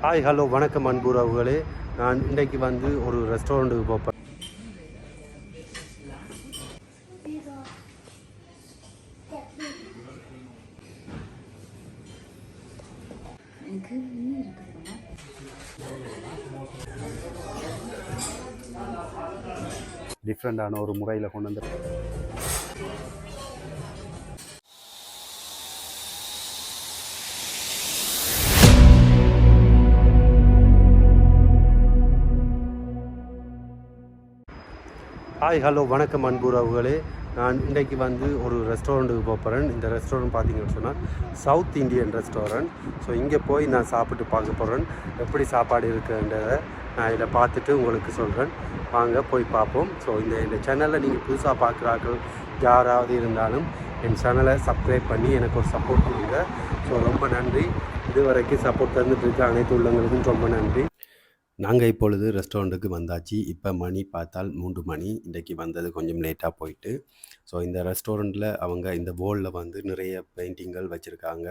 Hi hello வணக்கம் அன்புறவுகளே நான் இன்றைக்கு வந்து ஒரு ரெஸ்டாரண்ட்டுக்கு போப்பேன் டிஃப்ரெண்டான ஒரு முறையில் கொண்டு வந்து ஹாய் ஹலோ வணக்கம் அன்புறவுகளே நான் இன்றைக்கு வந்து ஒரு ரெஸ்டாரண்ட்டுக்கு போகிறேன் இந்த ரெஸ்டாரண்ட் பார்த்தீங்கன்னு சொன்னால் சவுத் இந்தியன் ரெஸ்டாரண்ட் ஸோ இங்கே போய் நான் சாப்பிட்டு பார்க்க போகிறேன் எப்படி சாப்பாடு இருக்குன்றதை நான் இதை பார்த்துட்டு உங்களுக்கு சொல்கிறேன் வாங்க போய் பார்ப்போம். ஸோ இந்த இந்த சேனலில் நீங்கள் புதுசாக பார்க்குறார்கள் யாராவது இருந்தாலும் என் சேனலை சப்ஸ்கிரைப் பண்ணி எனக்கு ஒரு சப்போர்ட் கொடுங்க. ஸோ ரொம்ப நன்றி. இது வரைக்கும் சப்போர்ட் தந்துட்டு இருக்க அனைத்து உள்ளங்களுக்கும் ரொம்ப நன்றி. நாங்கள் இப்பொழுது ரெஸ்டாரண்ட்டுக்கு வந்தாச்சு. இப்போ மணி பார்த்தால் மூன்று மணி. இன்றைக்கி வந்தது கொஞ்சம் லேட்டாக போயிட்டு. ஸோ இந்த ரெஸ்டாரண்ட்டில் அவங்க இந்த வேர்ல்டில் வந்து நிறைய பெயிண்டிங்கள் வச்சுருக்காங்க.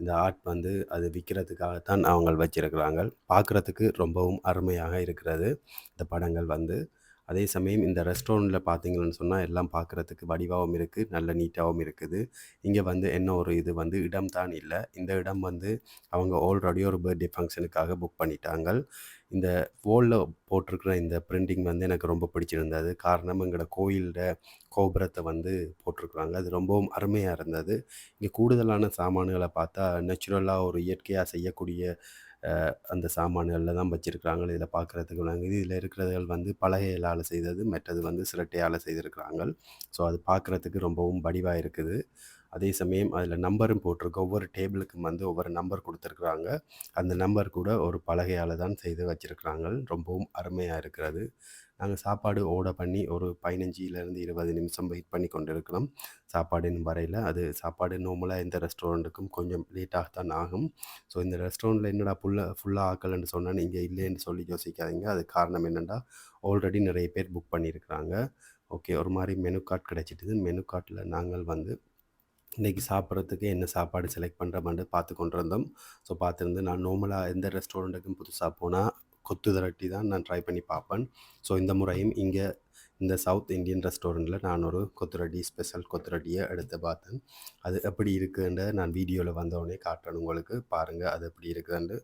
இந்த ஆர்ட் வந்து அது விற்கிறதுக்காகத்தான் அவங்க வச்சுருக்கிறாங்க பார்க்குறதுக்கு ரொம்பவும் அருமையாக இருக்கிறது. இந்த படங்கள் வந்து அதே சமயம் இந்த ரெஸ்டாரண்ட்டில் பார்த்தீங்கன்னு சொன்னால் எல்லாம் பார்க்குறதுக்கு வடிவாகவும் இருக்குது நல்ல நீட்டாகவும் இருக்குது. இங்கே வந்து என்ன ஒரு இது வந்து இடம் தான் இல்லை. இந்த இடம் வந்து அவங்க ஆல்ரெடி ஒரு பர்த்டே ஃபங்க்ஷனுக்காக புக் பண்ணிட்டாங்க. இந்த வாலில் போட்டிருக்கிற இந்த பிரிண்டிங் வந்து எனக்கு ரொம்ப பிடிச்சிருந்தது. காரணம் எங்களோட கோயிலோட கோபுரத்தை வந்து போட்டிருக்குறாங்க. அது ரொம்பவும் அருமையாக இருந்தது. இங்கே கூடுதலான சாமான்களை பார்த்தா நேச்சுரலாக ஒரு இயற்கையாக செய்யக்கூடிய அந்த சாமான்களில் தான் வச்சுருக்குறாங்க. இதில் பார்க்குறதுக்கு விளங்குது இதில் இருக்கிறதுகள் வந்து பலகைகளால் செய்தது மற்றது வந்து சிரட்டையால் செய்திருக்கிறாங்க. ஸோ அது பார்க்குறதுக்கு ரொம்பவும் வடிவாக இருக்குது. அதே சமயம் அதில் நம்பரும் போட்டிருக்கு. ஒவ்வொரு டேபிளுக்கும் வந்து ஒவ்வொரு நம்பர் கொடுத்துருக்குறாங்க. அந்த நம்பர் கூட ஒரு பலகையால் தான் செய்து வச்சுருக்குறாங்க. ரொம்பவும் அருமையாக இருக்கிறது. நாங்கள் சாப்பாடு ஆர்டர் பண்ணி ஒரு பதினஞ்சிலேருந்து இருபது நிமிஷம் வெயிட் பண்ணி கொண்டு இருக்கிறோம் சாப்பாடுன்னு வரையில். அது சாப்பாடு நார்மலாக எந்த ரெஸ்டாரண்ட்டுக்கும் கொஞ்சம் லேட்டாக தான் ஆகும். ஸோ இந்த ரெஸ்டாரண்ட்டில் என்னடா ஃபுல்லாக ஃபுல்லாக ஆக்கலன்னு சொன்னால் நீங்கள் இல்லைன்னு சொல்லி யோசிக்காதீங்க. அது காரணம் என்னென்னா ஆல்ரெடி நிறைய பேர் புக் பண்ணியிருக்கிறாங்க ஓகே ஒரு மாதிரி மெனு கார்டு கிடச்சிட்டுது. மெனு கார்ட்டில் நாங்கள் வந்து இன்றைக்கி சாப்பிட்றதுக்கு என்ன சாப்பாடு செலக்ட் பண்ணுறமான்னு பார்த்து கொண்டு இருந்தோம் ஸோ பார்த்துருந்து நான் நார்மலாக எந்த ரெஸ்டாரண்ட்டுக்கும் புதுசாக போனால் கொத்து திரட்டி தான் நான் ட்ரை பண்ணி பார்ப்பேன். ஸோ இந்த முறையும் இங்கே இந்த சவுத் இந்தியன் ரெஸ்டாரண்ட்டில் நான் ஒரு கொத்துரட்டி ஸ்பெஷல் கொத்துரட்டியை எடுத்து பார்த்தேன். அது எப்படி இருக்குன்ற நான் வீடியோவில் வந்தோடனே காட்டுறேன் உங்களுக்கு. பாருங்கள் அது எப்படி இருக்குதுன்ட்டு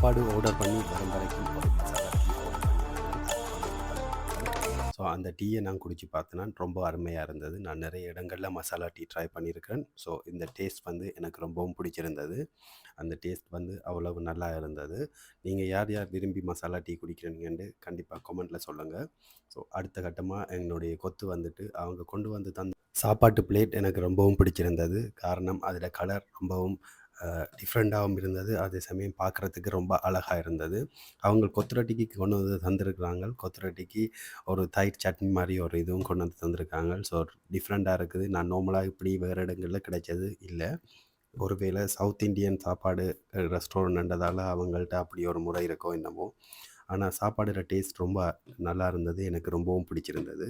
சாப்பாடு ஆர்டர் பண்ணி வரும் வரைக்கும் ஸோ அந்த டீயை நான் குடிச்சு பார்த்தேன்னா ரொம்ப அருமையாக இருந்தது. நான் நிறைய இடங்களில் மசாலா டீ ட்ரை பண்ணியிருக்கிறேன். ஸோ இந்த டேஸ்ட் வந்து எனக்கு ரொம்பவும் பிடிச்சிருந்தது. அந்த டேஸ்ட் வந்து அவ்வளவு நல்லா இருந்தது. நீங்கள் யார் யார் விரும்பி மசாலா டீ குடிக்கிறீங்கன்னு கண்டிப்பாக கமெண்ட்டில் சொல்லுங்கள் ஸோ அடுத்த கட்டமாக என்னுடைய கொத்து வந்துட்டு அவங்க கொண்டு வந்து தந்த சாப்பாட்டு பிளேட் எனக்கு ரொம்பவும் பிடிச்சிருந்தது. காரணம் அதில் கலர் ரொம்பவும் டிஃப்ரெண்ட்டாகவும் இருந்தது. அதே சமயம் பார்க்குறதுக்கு ரொம்ப அழகாக இருந்தது. அவங்க கொத்துரட்டிக்கு கொண்டு வந்து தந்திருக்கிறாங்க. கொத்துரட்டிக்கு ஒரு தயிர் சட்னி மாதிரி ஒரு இதுவும் கொண்டு வந்து தந்திருக்காங்க. ஸோ டிஃப்ரெண்ட்டாக இருக்குது. நான் நார்மலாக இப்படி வேறு இடங்களில் கிடைச்சது இல்லை. ஒருவேளை சவுத் இந்தியன் சாப்பாடு ரெஸ்டாரண்ட்ன்றதால் அவங்கள்ட்ட அப்படி ஒரு முறை இருக்கோ என்னமோ. ஆனால் சாப்பாடோட டேஸ்ட் ரொம்ப நல்லா இருந்தது. எனக்கு ரொம்பவும் பிடிச்சிருந்தது.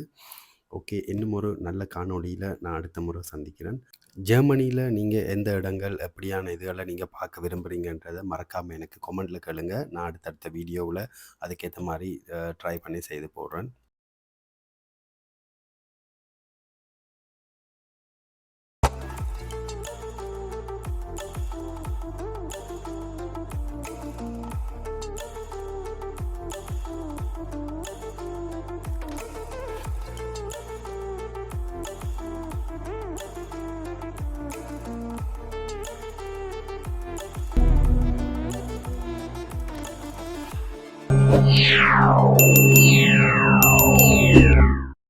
ஓகே இன்னும் ஒரு நல்ல காணொளியில் நான் அடுத்த முறை சந்திக்கிறேன். ஜெர்மனியில் நீங்கள் எந்த இடங்கள் எப்படியான இதுகளை நீங்கள் பார்க்க விரும்புகிறீங்கன்றதை மறக்காமல் எனக்கு கமெண்ட்டில் கேளுங்க. நான் அடுத்தடுத்த வீடியோவில் அதுக்கேற்ற மாதிரி ட்ரை பண்ணி செய்து போடுறேன். Yeah.